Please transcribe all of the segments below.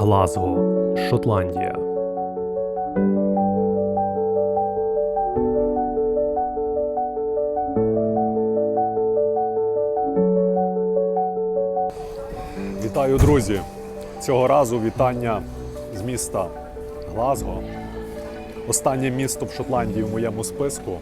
Глазго, Шотландія. Вітаю, друзі! Цього разу вітання з міста Глазго. Останнє місто в Шотландії в моєму списку.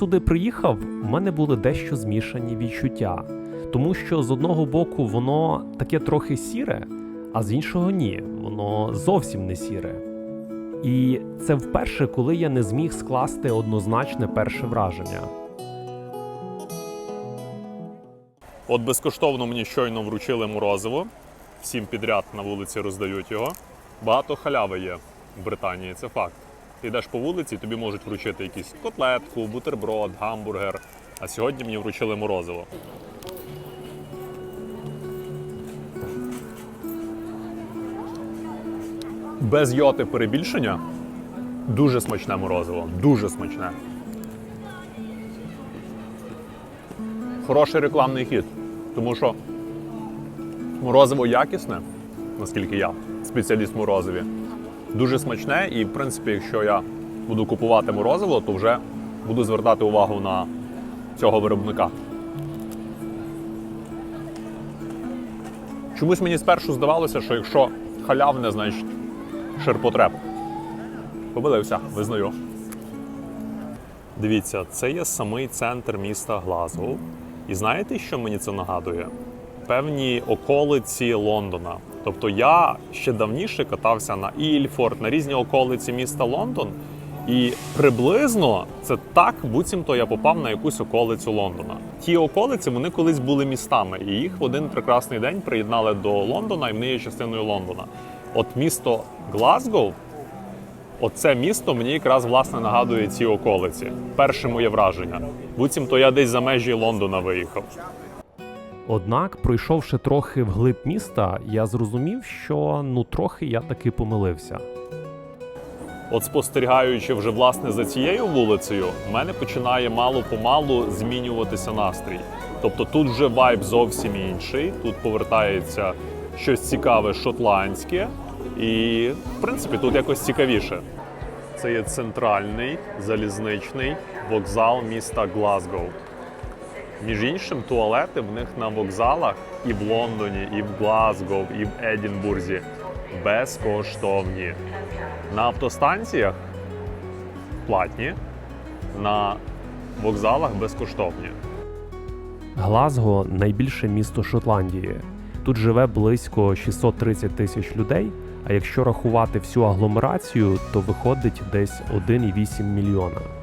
Сюди приїхав, у мене були дещо змішані відчуття, тому що з одного боку воно таке трохи сіре, а з іншого ні, воно зовсім не сіре. І це вперше, коли я не зміг скласти однозначне перше враження. От безкоштовно мені щойно вручили морозиво. Всім підряд на вулиці роздають його. Багато халяви є в Британії, це факт. Ти йдеш по вулиці, тобі можуть вручити якийсь котлетку, бутерброд, гамбургер. А сьогодні мені вручили морозиво. Без йоти перебільшення. Дуже смачне морозиво. Дуже смачне. Хороший рекламний хід. Тому що морозиво якісне, наскільки я спеціаліст морозиві. Дуже смачне, і в принципі, якщо я буду купувати морозиво, то вже буду звертати увагу на цього виробника. Чомусь мені спершу здавалося, що якщо халявне, значить ширпотреб. Помилився, визнаю. Дивіться, це є самий центр міста Глазгоу. І знаєте, що мені це нагадує? Певні околиці Лондона. Тобто я ще давніше катався на Ільфорд, на різні околиці міста Лондон. І приблизно це так, буцімто я попав на якусь околицю Лондона. Ті околиці вони колись були містами, і їх в один прекрасний день приєднали до Лондона, і вони є частиною Лондона. От місто Глазгоу Оце місто мені якраз власне нагадує ці околиці. Перше моє враження. Буцімто я десь за межі Лондона виїхав. Однак, пройшовши трохи вглиб міста, я зрозумів, що ну трохи я таки помилився. От спостерігаючи вже власне за цією вулицею, в мене починає мало-помалу змінюватися настрій. Тобто тут вже вайб зовсім інший, тут повертається щось цікаве шотландське, і в принципі тут якось цікавіше. Це є центральний залізничний вокзал міста Глазгоу. Між іншим, туалети в них на вокзалах і в Лондоні, і в Глазгоу, і в Едінбурзі безкоштовні. На автостанціях платні, на вокзалах безкоштовні. Глазго найбільше місто Шотландії. Тут живе близько 630 тисяч людей. А якщо рахувати всю агломерацію, то виходить десь 1,8 мільйона.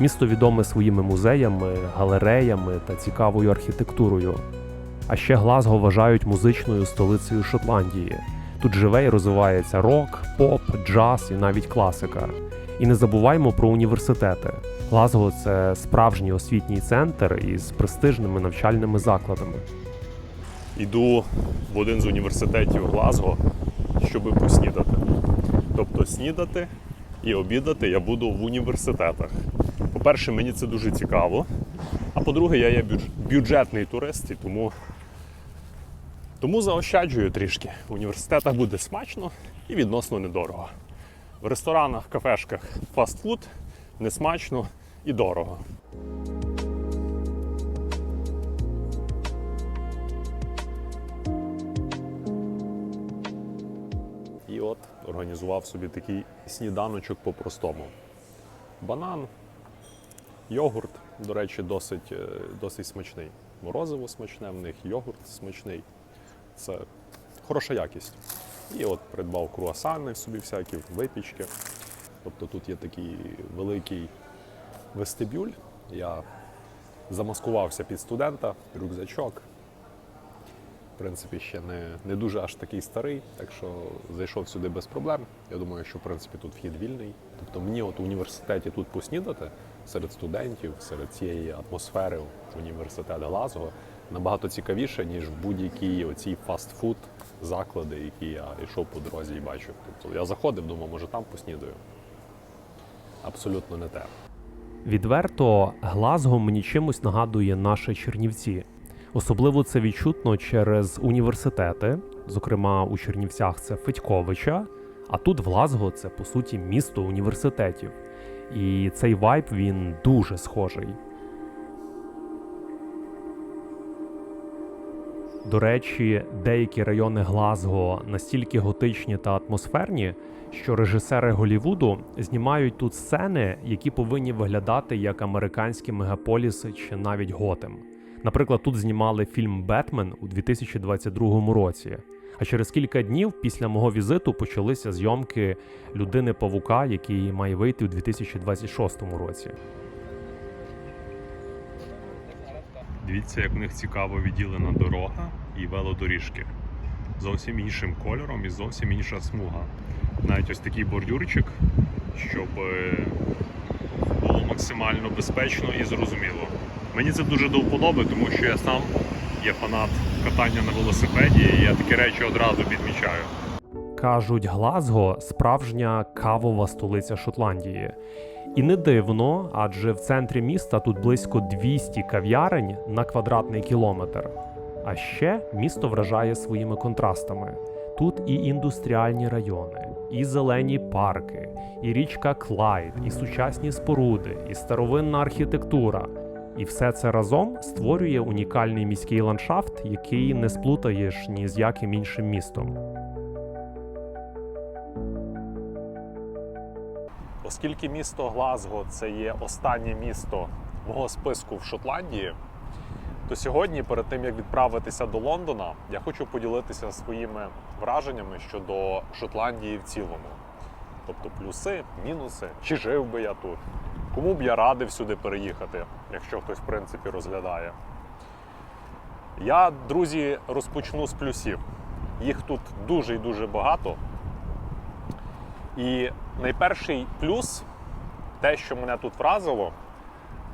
Місто відоме своїми музеями, галереями та цікавою архітектурою. А ще Глазго вважають музичною столицею Шотландії. Тут живе і розвивається рок, поп, джаз і навіть класика. І не забуваймо про університети. Глазго це справжній освітній центр із престижними навчальними закладами. Йду в один з університетів Глазго, щоб поснідати. Тобто снідати і обідати я буду в університетах. По-перше, мені це дуже цікаво. А по-друге, я є бюджетний турист, і тому, тому заощаджую трішки. В університетах буде смачно і відносно недорого. В ресторанах, кафешках фастфуд несмачно і дорого. І от організував собі такий сніданочок по-простому. Банан, йогурт, до речі, досить, е, досить смачний. Морозиво смачне в них, йогурт смачний. Це хороша якість. І от придбав круасани собі всякі, випічки. Тобто тут є такий великий вестибюль. Я замаскувався під студента, рюкзачок, в принципі, ще не, не дуже аж такий старий, так що зайшов сюди без проблем. Я думаю, що в принципі тут вхід вільний. Тобто мені от в університеті тут поснідати серед студентів, серед цієї атмосфери університету Глазго, набагато цікавіше, ніж будь-які оці фастфуд заклади, які я йшов по дорозі і бачив. Тобто я заходив, думав, може там поснідаю. Абсолютно не те. Відверто, Глазго мені чимось нагадує наші Чернівці. Особливо це відчутно через університети, зокрема у Чернівцях це Федьковича, а тут в Глазго це по суті місто університетів. І цей вайб він дуже схожий. До речі, деякі райони Глазго настільки готичні та атмосферні, що режисери Голівуду знімають тут сцени, які повинні виглядати як американські мегаполіси чи навіть Готем. Наприклад, тут знімали фільм Бетмен у 2022 році. А через кілька днів після мого візиту почалися зйомки людини Павука, який має вийти у 2026 році. Дивіться, як в них цікаво відділена дорога і велодоріжки. Зовсім іншим кольором і зовсім інша смуга. Навіть ось такий бордюрчик, щоб е, було максимально безпечно і зрозуміло. Мені це дуже до вподоби, тому що я сам є фанат катання на велосипеді, і я такі речі одразу підмічаю. Кажуть, Глазго справжня кавова столиця Шотландії. І не дивно, адже в центрі міста тут близько 200 кав'ярень на квадратний кілометр. А ще місто вражає своїми контрастами. Тут і індустріальні райони, і зелені парки, і річка Клайд, і сучасні споруди, і старовинна архітектура. І все це разом створює унікальний міський ландшафт, який не сплутаєш ні з яким іншим містом. Оскільки місто Глазго це є останнє місто мого списку в Шотландії, то сьогодні, перед тим як відправитися до Лондона, я хочу поділитися своїми враженнями щодо Шотландії в цілому. Тобто плюси, мінуси, чи жив би я тут, кому б я радив сюди переїхати, якщо хтось в принципі розглядає. Я, друзі, розпочну з плюсів. Їх тут дуже і дуже багато. І найперший плюс, те, що мене тут вразило,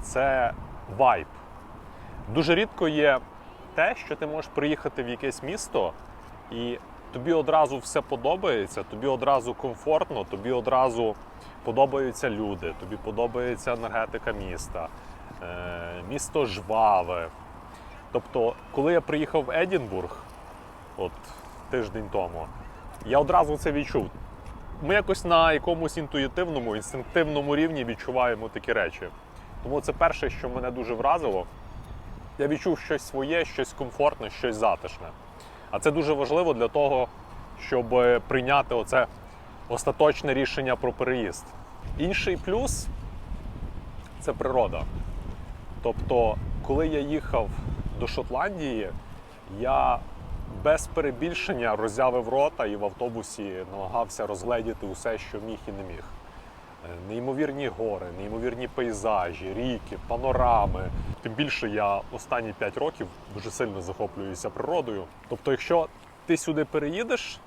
це вайб. Дуже рідко є те, що ти можеш приїхати в якесь місто, і тобі одразу все подобається, тобі одразу комфортно, тобі одразу подобаються люди, тобі подобається енергетика міста, е, місто жваве. Тобто, коли я приїхав в Едінбург, от тиждень тому, я одразу це відчув ми якось на якомусь інтуїтивному, інстинктивному рівні відчуваємо такі речі. Тому це перше, що мене дуже вразило. Я відчув щось своє, щось комфортне, щось затишне. А це дуже важливо для того, щоб прийняти оце остаточне рішення про переїзд. Інший плюс це природа. Тобто, коли я їхав до Шотландії, я без перебільшення роззявив рота і в автобусі намагався розгледіти усе, що міг і не міг. Неймовірні гори, неймовірні пейзажі, ріки, панорами. Тим більше я останні 5 років дуже сильно захоплююся природою. Тобто, якщо ти сюди переїдеш,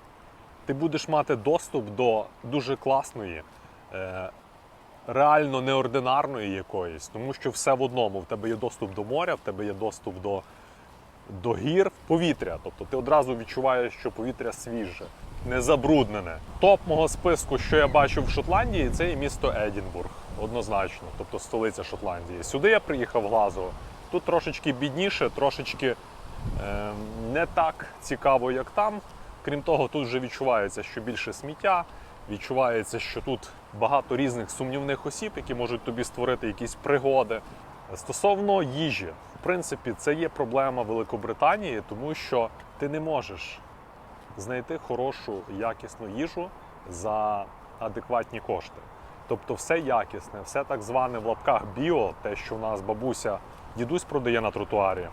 ти будеш мати доступ до дуже класної, е, реально неординарної якоїсь, тому що все в одному. В тебе є доступ до моря, в тебе є доступ до до гір повітря. Тобто ти одразу відчуваєш, що повітря свіже, не забруднене. Топ мого списку, що я бачив в Шотландії, це і місто Едінбург. Однозначно, тобто столиця Шотландії. Сюди я приїхав в Глазго. Тут трошечки бідніше, трошечки е, не так цікаво, як там. Крім того, тут вже відчувається, що більше сміття. Відчувається, що тут багато різних сумнівних осіб, які можуть тобі створити якісь пригоди. Стосовно їжі, в принципі, це є проблема Великобританії, тому що ти не можеш знайти хорошу якісну їжу за адекватні кошти. Тобто все якісне, все так зване в лапках біо, те, що в нас бабуся, дідусь продає на тротуарі.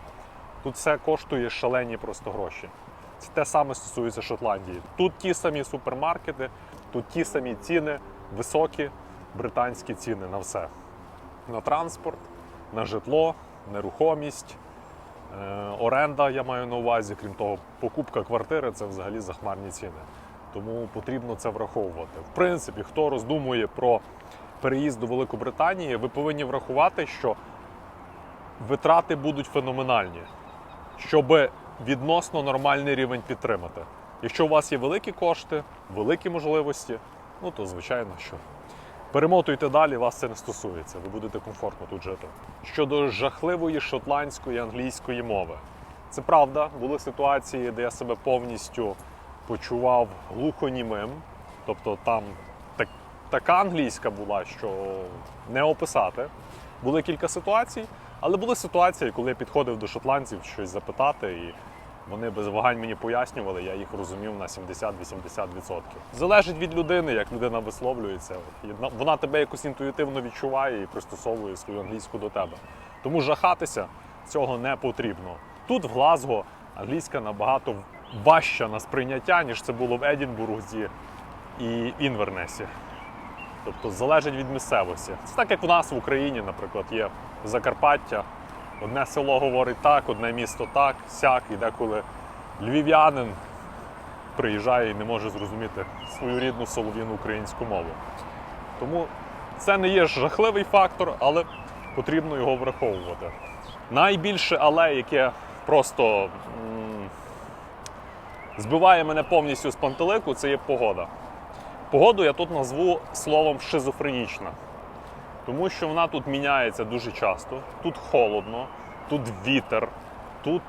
Тут все коштує шалені просто гроші. Це те саме стосується Шотландії. Тут ті самі супермаркети, тут ті самі ціни, високі британські ціни на все. На транспорт, на житло, нерухомість, оренда, я маю на увазі, крім того, покупка квартири це взагалі захмарні ціни. Тому потрібно це враховувати. В принципі, хто роздумує про переїзд до Великобританії, ви повинні врахувати, що витрати будуть феноменальні. щоб відносно нормальний рівень підтримати. Якщо у вас є великі кошти, великі можливості, ну то звичайно, що перемотуйте далі, вас це не стосується. Ви будете комфортно тут жити. Щодо жахливої шотландської англійської мови, це правда, були ситуації, де я себе повністю почував глухонімим, тобто там так, така англійська була, що не описати. Були кілька ситуацій, але були ситуації, коли я підходив до шотландців щось запитати, і вони без вагань мені пояснювали, я їх розумів на 70-80%. Залежить від людини, як людина висловлюється. Вона тебе якось інтуїтивно відчуває і пристосовує свою англійську до тебе. Тому жахатися цього не потрібно. Тут в Глазго англійська набагато важча на сприйняття, ніж це було в Едінбурзі і Інвернесі. Тобто залежить від місцевості. Це так, як у нас в Україні, наприклад, є Закарпаття. Одне село говорить так, одне місто так, сяк, і деколи львів'янин приїжджає і не може зрозуміти свою рідну солов'їну українську мову. Тому це не є жахливий фактор, але потрібно його враховувати. Найбільше але, яке просто м, збиває мене повністю з пантелику, це є погода. Погоду я тут назву словом шизофренічна, тому що вона тут міняється дуже часто. Тут холодно, тут вітер, тут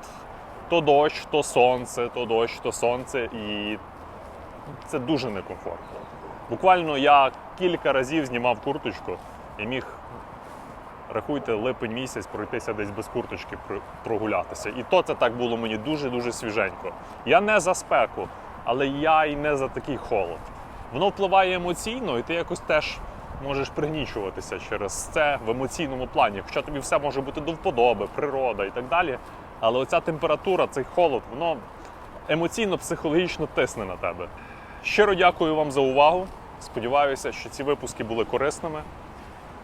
то дощ, то сонце, то дощ, то сонце, і це дуже некомфортно. Буквально я кілька разів знімав курточку і міг, рахуйте, липень місяць пройтися десь без курточки прогулятися. І то це так було мені дуже-дуже свіженько. Я не за спеку, але я і не за такий холод. Воно впливає емоційно, і ти якось теж можеш пригнічуватися через це в емоційному плані. Хоча тобі все може бути до вподоби, природа і так далі. Але оця температура, цей холод, воно емоційно, психологічно тисне на тебе. Щиро дякую вам за увагу. Сподіваюся, що ці випуски були корисними.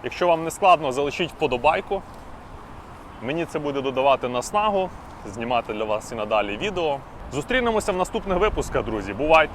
Якщо вам не складно, залишіть вподобайку. Мені це буде додавати наснагу, знімати для вас і надалі відео. Зустрінемося в наступних випусках, друзі. Бувайте!